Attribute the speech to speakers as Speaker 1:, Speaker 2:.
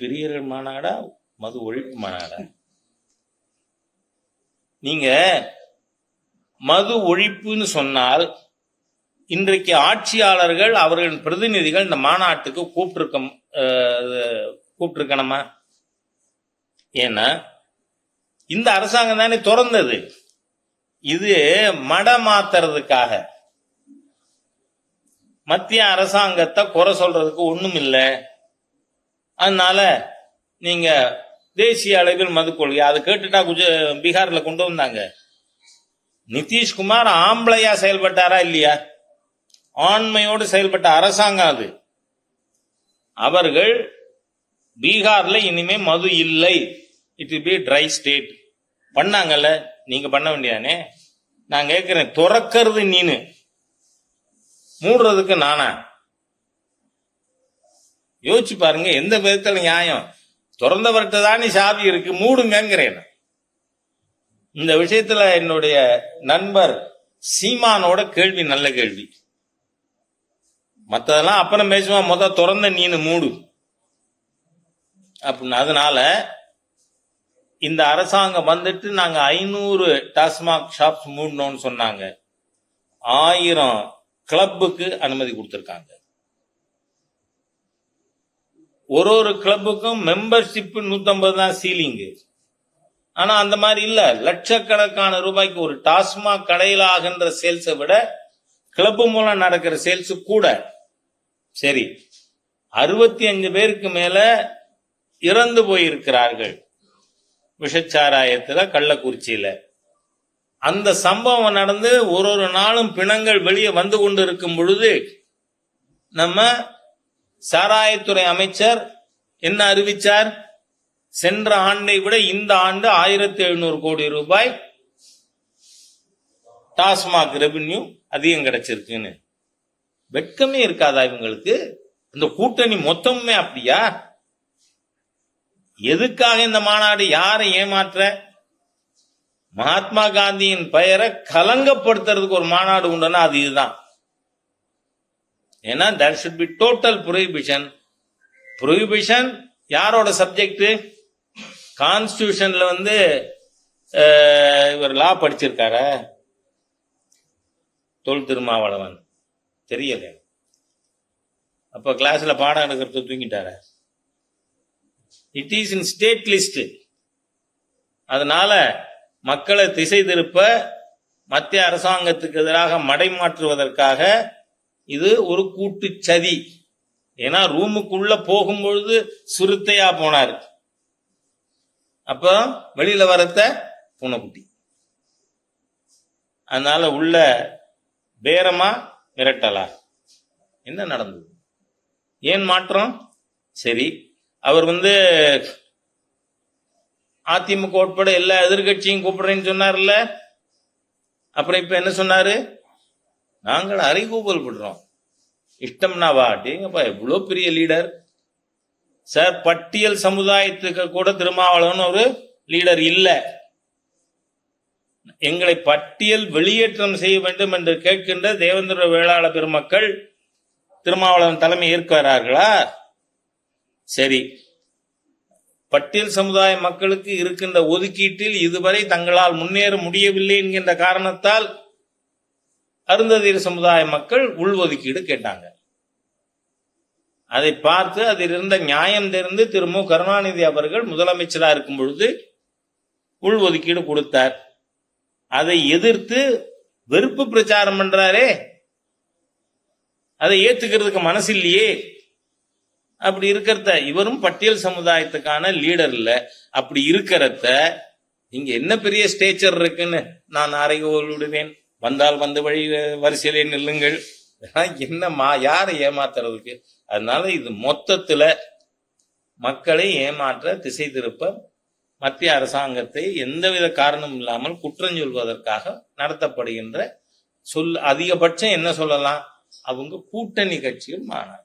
Speaker 1: பிரியர்கள் மாநாடா மது ஒழிப்பு மாநாடா? நீங்க மது ஒழிப்புன்னு சொன்னால் இன்றைக்கு ஆட்சியாளர்கள் அவர்களின் பிரதிநிதிகள் இந்த மாநாட்டுக்கு கூப்பிட்டுருக்க கூப்பிட்டுருக்கணுமா ஏன்னா இந்த அரசாங்கம் தானே திறந்தது. இது மட மாத்துறதுக்காக மத்திய அரசாங்கத்தை குறை சொல்றதுக்கு ஒண்ணும் இல்லை அதனால நீங்க தேசிய அளவில் மது கொள்கை அதை கேட்டுட்டா குஜ பீகார்ல கொண்டு வந்தாங்க. நிதிஷ்குமார் ஆம்பளையா செயல்பட்டாரா இல்லையா? ஆண்மையோடு செயல்பட்ட அரசாங்கம் அது. அவர்கள் பீகார்ல இனிமே மது இல்லை. இட் பி ட்ரை ஸ்டேட் பண்ணாங்கல்ல? நீங்க பண்ண வேண்டியதானே? நான் கேட்கிறேன் துறக்கிறது நீனு. மூடுறதுக்கு நானா? யோசிச்சு பாருங்க எந்த விதத்துல நியாயம்? திறந்தவர்கிட்ட தானே சாவி இருக்கு மூடுங்கிறேன் இந்த விஷயத்துல என்னுடைய நண்பர் சீமானோட கேள்வி நல்ல கேள்வி. மற்றதெல்லாம் அப்புறம் பேசுவான் மொத்த திறந்த நீனு மூடு. அப்படின்னு அதனால இந்த அரசாங்கம் வந்துட்டு நாங்க ஐநூறு டாஸ்மாக் ஷாப்ஸ் மூடணும்னு சொன்னாங்க. ஆயிரம் கிளப்புக்கு அனுமதி கொடுத்துருக்காங்க. ஒரு ஒரு கிளப்புக்கும் மெம்பர்ஷிப் நூத்தம்பது தான் சீலிங்கு ஆனா அந்த மாதிரி இல்ல. லட்சக்கணக்கான ரூபாய்க்கு ஒரு டாஸ்மாக் கடையில் ஆகின்ற சேல்ஸை விட கிளப்பு மூலம் நடக்கிற சேல்ஸ் கூட. சரி. அறுபத்தி அஞ்சு பேருக்கு மேல இறந்து போயிருக்கிறார்கள். விஷச்சாராயத்துல கள்ளக்குறிச்சியில. அந்த சம்பவம் நடந்து ஒரு ஒரு நாளும் பிணங்கள் வெளியே வந்து கொண்டு இருக்கும் பொழுது நம்ம சாராயத்துறை அமைச்சர் என்ன அறிவிச்சார்? சென்ற ஆண்டை விட இந்த ஆண்டு ஆயிரத்தி எழுநூறு கோடி ரூபாய் டாஸ்மாக் ரெவென்யூ அதிகம் கிடைச்சிருக்குன்னு. வெட்கமே இருக்காதா இவங்களுக்கு? இந்த கூட்டணி மொத்தமுமே அப்படியா? எதுக்காக இந்த மாநாடு யாரை ஏமாற்ற? மகாத்மா காந்தியின் பெயரை கலங்கப்படுத்துறதுக்கு ஒரு மாநாடு உண்டுன்னா அது இதுதான். ஏன்னா that should be total prohibition prohibition யாரோட சப்ஜெக்ட் கான்ஸ்டியூஷன்ல வந்து இவர் லா படிச்சிருக்கார? தொல் திருமாவளவன். தெரியல. அப்ப கிளாஸ்ல பாடம் எடுக்கிறது தூங்கிட்டார? It is in state list அதனால மக்களை திசை திருப்ப மத்திய அரசாங்கத்துக்கு எதிராக மடைமாற்றுவதற்காக இது ஒரு கூட்டு சதி ஏன்னா ரூமுக்குள்ள போகும்பொழுது சுருத்தையா போனாரு. அப்ப வெளியில வரத்த பூனைக்குட்டி. அதனால உள்ள பேரமா மிரட்டலா. என்ன நடந்தது? ஏன் மாற்றம்? சரி அவர் வந்து அதிமுக உட்பட எல்லா எதிர்கட்சியும் கூப்பிடுறேன்னு சொன்னார்ல. அப்புறம் இப்ப என்ன சொன்னாரு? நாங்கள் அறைகூவல் விடுறோம் இஷ்டம்னா வா அப்படிங்கப்பா எவ்வளவு பெரிய லீடர் சார் பட்டியல் சமுதாயத்துக்கு கூட திருமாவளவன் ஒரு லீடர் இல்லை. எங்களை பட்டியல் வெளியேற்றம் செய்ய வேண்டும் என்று கேட்கின்ற தேவேந்திர வேளாள பெருமக்கள் திருமாவளவன் தலைமை ஏற்கிறார்களா? சரி. பட்டியல் சமுதாய மக்களுக்கு இருக்கின்ற ஒதுக்கீட்டில் இதுவரை தங்களால் முன்னேற முடியவில்லை என்கின்ற காரணத்தால் அருந்ததீர் சமுதாய மக்கள் உள்ஒதுக்கீடு கேட்டாங்க. அதை பார்த்து அதில் இருந்த நியாயம் தெரிந்து திரு மு. கருணாநிதி அவர்கள் முதலமைச்சராக இருக்கும் பொழுது உள்ஒதுக்கீடு கொடுத்தார். அதை எதிர்த்து வெறுப்பு பிரச்சாரம் பண்றாரே. அதை ஏத்துக்கிறதுக்கு மனசு இல்லையே அப்படி இருக்கிறத இவரும் பட்டியல் சமுதாயத்துக்கான லீடர் இல்ல அப்படி இருக்கிறத இங்க என்ன பெரிய ஸ்டேச்சர் இருக்குன்னு நான் அறைகோல் விடுவேன். வந்தால் வந்த வழி வரிசையிலே நில்லுங்கள். என்னம்மா யாரை ஏமாத்துறதுக்கு? அதனால இது மொத்தத்துல மக்களை ஏமாற்ற திசை திருப்ப மத்திய அரசாங்கத்தை எந்தவித காரணம் இல்லாமல் குற்றம் சொல்வதற்காக நடத்தப்படுகின்ற சொல் அதிகபட்சம் என்ன சொல்லலாம்? அவங்க கூட்டணி கட்சிகள் மாநாடு